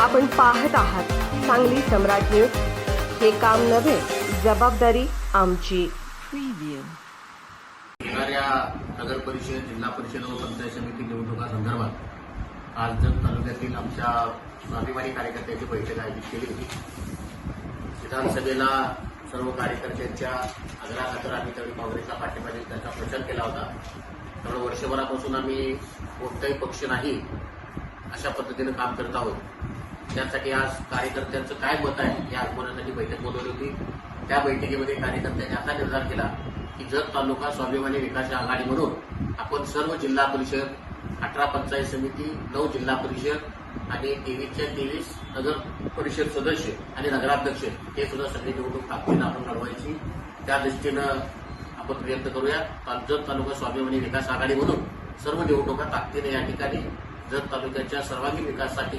आपण पाहत आहात सांगली सम्राट न्यूज. हे काम नव्हे जबाबदारी आमची. येणाऱ्या नगर परिषद जिल्हा परिषद व पंचायत समिती निवडणुकांसंदर्भात आज जत तालुक्यातील आमच्या स्वाभिमानी कार्यकर्त्यांची बैठक आयोजित केली होती. विधानसभेला सर्व कार्यकर्त्यांच्या आग्रहाखातर आम्ही त्यावेळी काँग्रेसला पाठिंबा देऊन त्यांचा प्रचार केला होता. त्यामुळे वर्षभरापासून आम्ही कोणताही पक्ष नाही अशा पद्धतीनं काम करत आहोत. त्यासाठी आज कार्यकर्त्यांचं काय मत आहे? हे आगमनासाठी बैठक बोलवली होती. त्या बैठकीमध्ये कार्यकर्त्यांनी असा निर्धार केला की जत तालुका स्वाभिमानी विकास आघाडी म्हणून आपण सर्व जिल्हा परिषद अठरा पंचायत समिती नऊ जिल्हा परिषद आणि तेवीसच्या तेवीस नगर परिषद सदस्य आणि नगराध्यक्ष हे सुद्धा सगळी निवडणूक ताकदीनं आपण लढवायची. त्या दृष्टीनं आपण प्रयत्न करूया. जत तालुका स्वाभिमानी विकास आघाडी म्हणून सर्व निवडणुका ताकदीने या ठिकाणी जत तालुक्याच्या सर्वांगीण विकासासाठी